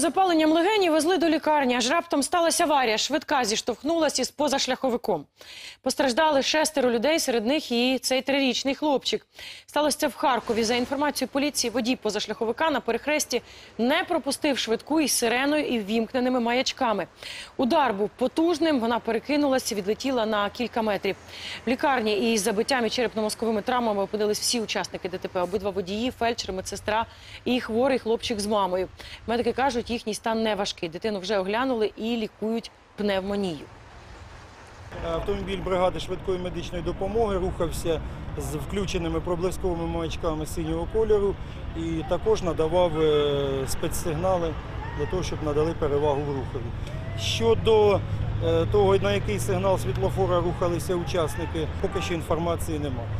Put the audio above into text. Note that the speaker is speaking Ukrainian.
запаленням легенів везли до лікарні, аж раптом сталася аварія. Швидка зіштовхнулася із позашляховиком. Постраждали шестеро людей, серед них і цей трирічний хлопчик. Сталося це в Харкові. За інформацією поліції, водій позашляховика на перехресті не пропустив швидку із сиреною і ввімкненими маячками. Удар був потужним, вона перекинулася, відлетіла на кілька метрів. В лікарні із забиттями черепно-мозковими травмами опинились всі учасники ДТП. Обидва водії, фельдшер, медсестра і хворий хлопчик з мамою. Медики кажуть, їхній стан не важкий. Дитину вже оглянули і лікують пневмонію. Автомобіль бригади швидкої медичної допомоги рухався з включеними проблисковими маячками синього кольору і також надавав е, спецсигнали для того, щоб надали перевагу в рухові. Щодо е, того, на який сигнал світлофора рухалися учасники, поки що інформації немає.